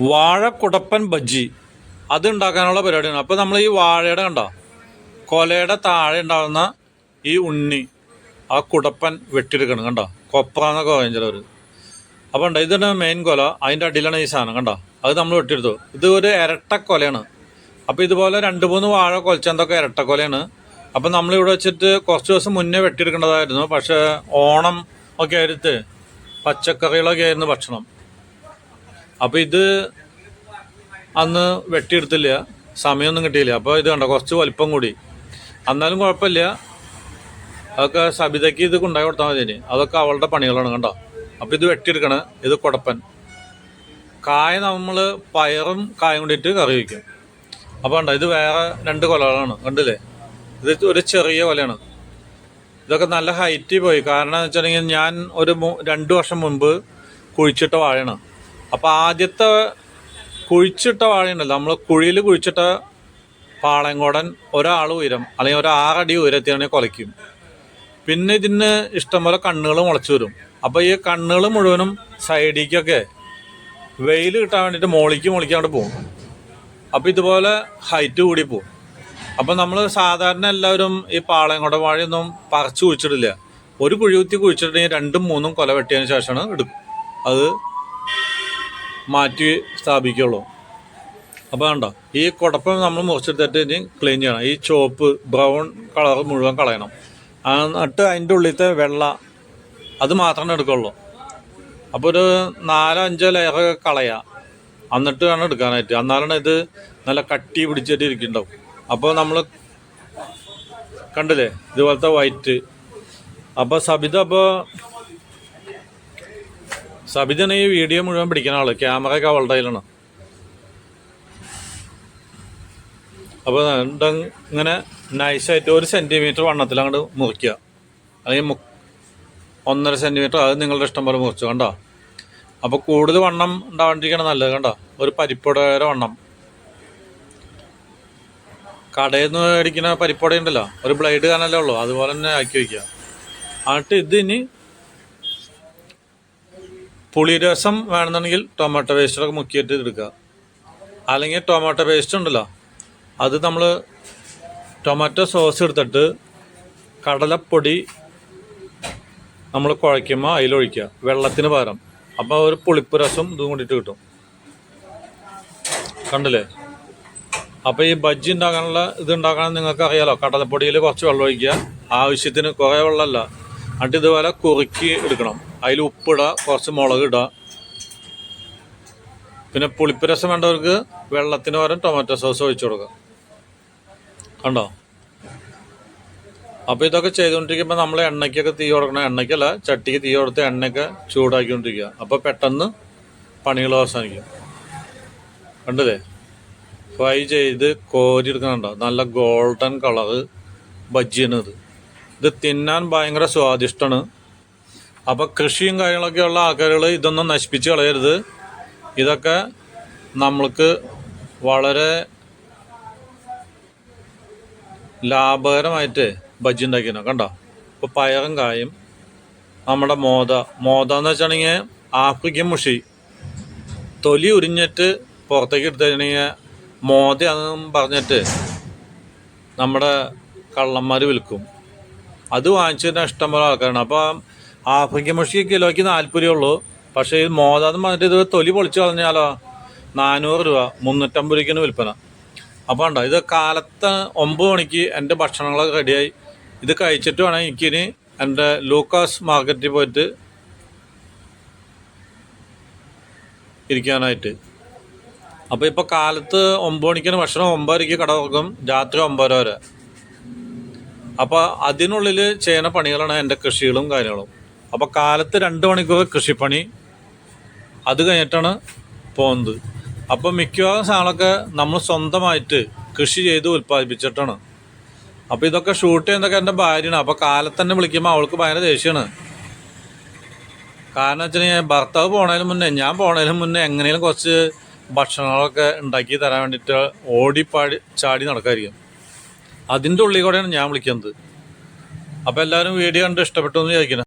വാഴക്കുടപ്പൻ ബജ്ജി. അത് ഉണ്ടാക്കാനുള്ള പരിപാടിയാണ്. അപ്പോൾ നമ്മൾ ഈ വാഴയുടെ കണ്ടോ? കൊലയുടെ താഴെ ഉണ്ടാകുന്ന ഈ ഉണ്ണി ആ കുടപ്പൻ വെട്ടിയെടുക്കണം കണ്ടോ? കൊപ്ര എന്നൊക്കെ പറയും ചിലവർ അപ്പോൾ ഉണ്ട് ഇതാണ് മെയിൻ കൊല. അതിന്റെ അടിയിലാണ് ഈ സാധനം കണ്ടോ? അത് നമ്മൾ വെട്ടിയെടുത്തു. ഇത് ഒരു ഇരട്ടക്കൊലയാണ്. അപ്പോൾ ഇതുപോലെ രണ്ട് മൂന്ന് വാഴ കൊലച്ചന്തൊക്കെ ഇരട്ടക്കൊലയാണ്. അപ്പം നമ്മളിവിടെ വെച്ചിട്ട് കുറച്ച് ദിവസം മുന്നേ വെട്ടിയെടുക്കേണ്ടതായിരുന്നു. പക്ഷേ ഓണം ഒക്കെ ആയിട്ട് പച്ചക്കറികളൊക്കെ ആയിരുന്നു ഭക്ഷണം. അപ്പോൾ ഇത് അന്ന് വെട്ടിയെടുത്തില്ല. സമയമൊന്നും കിട്ടിയില്ല. അപ്പോൾ ഇത് കണ്ടോ കുറച്ച് വലിപ്പം കൂടി. എന്നാലും കുഴപ്പമില്ല. അതൊക്കെ സബിതയ്ക്ക് ഇത് കൊണ്ടായി കൊടുത്താൽ മതി ഇനി. അതൊക്കെ അവളുടെ പണികളാണ് കണ്ടോ. അപ്പോൾ ഇത് വെട്ടിയെടുക്കണം. ഇത് കുടപ്പൻ. കായ നമ്മൾ പയറും കായും കൂടിയിട്ട് കറി വയ്ക്കും. അപ്പോൾ കണ്ടോ ഇത് വേറെ രണ്ട് കൊലകളാണ്. കണ്ടില്ലേ? ഇത് ഒരു ചെറിയ കൊലയാണ്. ഇതൊക്കെ നല്ല ഹൈറ്റിൽ പോയി. കാരണം എന്ന് വെച്ചിട്ടുണ്ടെങ്കിൽ ഞാൻ ഒരു രണ്ട് വർഷം മുൻപ് കുഴിച്ചിട്ട വാഴയാണ്. അപ്പോൾ ആദ്യത്തെ കുഴിച്ചിട്ട വാഴയുണ്ടല്ലോ. നമ്മൾ കുഴിയിൽ കുഴിച്ചിട്ട പാളയങ്കോടൻ ഒരാൾ ഉയരം അല്ലെങ്കിൽ ഒരു ആറടി ഉയരത്തിനെ കുലയ്ക്കും. പിന്നെ ഇതിന് ഇഷ്ടംപോലെ കണ്ണുകൾ മുളച്ചു വരും. അപ്പോൾ ഈ കണ്ണുകൾ മുഴുവനും സൈഡിക്കൊക്കെ വെയിൽ കിട്ടാൻ വേണ്ടിയിട്ട് മോളിക്ക് മുളിക്കാണ്ട് പോകും അപ്പോൾ ഇതുപോലെ ഹൈറ്റ് കൂടി പോകും അപ്പം നമ്മൾ സാധാരണ എല്ലാവരും ഈ പാളയങ്കോട വാഴയൊന്നും പറിച്ചു കുഴിച്ചിടില്ല. ഒരു കുഴി കുത്തി കുഴിച്ചിട്ടുണ്ടെങ്കിൽ രണ്ടും മൂന്നും കൊല വെട്ടിയതിന് ശേഷമാണ് എടുക്കും അത് മാറ്റി സ്ഥാപിക്കുള്ളൂ. അപ്പോൾ കണ്ടോ ഈ കുടപ്പം നമ്മൾ മുറിച്ചെടുത്തിട്ട് ഇനി ക്ലീൻ ചെയ്യണം. ഈ ചുവപ്പ് ബ്രൗൺ കളർ മുഴുവൻ കളയണം. എന്നിട്ട് അതിന്റെ ഉള്ളിലത്തെ വെള്ള അത് മാത്രമേ എടുക്കുള്ളൂ. അപ്പോൾ ഒരു നാലോ അഞ്ചോ ലെയർ കളയുക എന്നിട്ട് വേണം എടുക്കാനായിട്ട്. എന്നാലാണ് ഇത് നല്ല കട്ടി പിടിച്ചിട്ട് ഇരിക്കുന്നുണ്ടാവും. അപ്പോൾ നമ്മൾ കണ്ടില്ലേ ഇതുപോലത്തെ വൈറ്റ് അപ്പോൾ സബിത അപ്പോൾ സബിതയാണ് ഈ വീഡിയോ മുഴുവൻ പിടിക്കുന്ന ആൾ. ക്യാമറ ഒക്കെ അവളുടെ കയ്യിലാണ്. അപ്പോൾ ഇങ്ങനെ നൈസായിട്ട് ഒരു സെന്റിമീറ്റർ വണ്ണത്തിൽ അങ്ങോട്ട് മുറിക്കുക. അല്ലെങ്കിൽ ഒന്നര സെന്റിമീറ്റർ അത് നിങ്ങളുടെ ഇഷ്ടം പോലെ മുറിച്ചു കണ്ടോ? അപ്പോൾ കൂടുതൽ വണ്ണം ഉണ്ടാവാണ്ടിരിക്കണം നല്ലത് കണ്ടോ? ഒരു പരിപ്പുടയുടെ വണ്ണം. കടയിൽ നിന്ന് മേടിക്കുന്ന പരിപ്പുട ഉണ്ടല്ലോ ഒരു ബ്ലേഡ് കാണല്ലേ ഉള്ളൂ. അതുപോലെ തന്നെ ആക്കി വയ്ക്കുക എന്നിട്ട് ഇത് ഇനി പുളിരസം വേണമെന്നുണ്ടെങ്കിൽ ടൊമാറ്റോ പേസ്റ്റൊക്കെ മുക്കിയിട്ട് എടുക്കുക. അല്ലെങ്കിൽ ടൊമാറ്റോ പേസ്റ്റ് ഉണ്ടല്ലോ. അത് നമ്മൾ ടൊമാറ്റോ സോസ് എടുത്തിട്ട് കടലപ്പൊടി നമ്മൾ കുഴയ്ക്കുമ്പോൾ അതിലൊഴിക്കുക. വെള്ളത്തിന് പകരം. അപ്പോൾ ഒരു പുളിപ്പ് രസം ഇതും കൂടിയിട്ട് കിട്ടും. കണ്ടില്ലേ? അപ്പോൾ ഈ ബജ്ജി ഉണ്ടാക്കാനുള്ള ഇത് ഉണ്ടാക്കണം നിങ്ങൾക്ക് അറിയാലോ കടലപ്പൊടിയിൽ കുറച്ച് വെള്ളം ഒഴിക്കുക. ആവശ്യത്തിന് കുറേ വെള്ളമല്ല. എന്നിട്ട് ഇതുപോലെ കുറുക്കി എടുക്കണം. അതിൽ ഉപ്പിടുക കുറച്ച് മുളക് ഇടുക പിന്നെ പുളിപ്പ് രസം വേണ്ടവർക്ക് വെള്ളത്തിന് പകരം ടൊമാറ്റോ സോസ് ഒഴിച്ചു കൊടുക്കുക കണ്ടോ? അപ്പോൾ ഇതൊക്കെ ചെയ്തുകൊണ്ടിരിക്കുമ്പോൾ നമ്മൾ എണ്ണയ്ക്കൊക്കെ തീ കൊടുക്കണം. എണ്ണയ്ക്കല്ല ചട്ടിക്ക് തീ കൊടുത്ത് എണ്ണയൊക്കെ ചൂടാക്കിക്കൊണ്ടിരിക്കുക. അപ്പോൾ പെട്ടെന്ന് പണികൾ അവസാനിക്കും. കണ്ടില്ലേ ഫ്രൈ ചെയ്ത് കോരി എടുക്കണുണ്ടോ നല്ല ഗോൾഡൻ കളറ് ബജ്ജിയാണ് ഇത് ഇത് തിന്നാൻ ഭയങ്കര സ്വാദിഷ്ടമാണ്. അപ്പോൾ കൃഷിയും കാര്യങ്ങളൊക്കെ ഉള്ള ആൾക്കാരുകൾ ഇതൊന്നും നശിപ്പിച്ച് കളയരുത്. ഇതൊക്കെ നമ്മൾക്ക് വളരെ ലാഭകരമായിട്ട് ബജ്ജി ഉണ്ടാക്കിയാണ് കണ്ടോ? ഇപ്പോൾ പയറും കായും നമ്മുടെ മോദ. മോദ എന്ന് വെച്ചാണെങ്കിൽ ആഫ്രിക്കൻ മുഷി. തൊലി ഉരിഞ്ഞിട്ട് പുറത്തേക്ക് എടുത്തു കഴിഞ്ഞാൽ മോദയാണെന്നും പറഞ്ഞിട്ട് നമ്മുടെ കള്ളന്മാർ വിൽക്കും. അത് വാങ്ങിച്ചതിന് ഇഷ്ടംപോലെ ആൾക്കാരാണ്. അപ്പോൾ ആഫ്രിക്കൻ മുഷി കിലോയ്ക്ക് ഉള്ളൂ. പക്ഷേ ഈ മോദാന്ന് പറഞ്ഞിട്ട് ഇത് തൊലി പൊളിച്ചു കളഞ്ഞാലോ? നാനൂറ് രൂപ. മുന്നൂറ്റമ്പത് രൂപയ്ക്കാണ് വിൽപ്പന. അപ്പോൾ ഉണ്ടോ ഇത് കാലത്ത് ഒമ്പത് മണിക്ക് എന്റെ ഭക്ഷണങ്ങളൊക്കെ റെഡിയായി. ഇത് കഴിച്ചിട്ട് വേണം എനിക്കിനി എന്റെ ലൂക്കാസ് മാർക്കറ്റിൽ പോയിട്ട് ഇരിക്കാനായിട്ട്. അപ്പോൾ ഇപ്പോൾ കാലത്ത് ഒമ്പത് മണിക്കാണ് ഭക്ഷണം. ഒമ്പതരയ്ക്ക് കട തുറക്കും. രാത്രി ഒമ്പതര വരെ. അപ്പോൾ അതിനുള്ളിൽ ചെയ്യുന്ന പണികളാണ് എന്റെ കൃഷികളും കാര്യങ്ങളും. അപ്പോൾ കാലത്ത് രണ്ട് മണിക്കൂർ കൃഷിപ്പണി. അത് കഴിഞ്ഞിട്ടാണ് പോകുന്നത് അപ്പോൾ മിക്കവാറും സാധനങ്ങളൊക്കെ നമ്മൾ സ്വന്തമായിട്ട് കൃഷി ചെയ്ത് ഉൽപ്പാദിപ്പിച്ചിട്ടാണ്. അപ്പോൾ ഇതൊക്കെ ഷൂട്ട് ചെയ്യുന്നതൊക്കെ എന്റെ ഭാര്യയാണ്. അപ്പോൾ കാലത്ത് തന്നെ വിളിക്കുമ്പോൾ അവൾക്ക് ഭയങ്കര ദേഷ്യമാണ്. കാരണം വെച്ചിട്ടുണ്ടെങ്കിൽ ഭർത്താവ് പോണതിന് മുന്നേ ഞാൻ പോണതിന് മുന്നേ എങ്ങനെയും കുറച്ച് ഭക്ഷണങ്ങളൊക്കെ ഉണ്ടാക്കി തരാൻ വേണ്ടിയിട്ട് ഓടിപ്പാടി ചാടി നടക്കായിരിക്കും. അതിന്റെ ഉള്ളിൽ കൂടെയാണ് ഞാൻ വിളിക്കുന്നത്. അപ്പോൾ എല്ലാവരും വീഡിയോ കണ്ട് ഇഷ്ടപ്പെട്ടു എന്ന് ചോദിക്കുന്നത്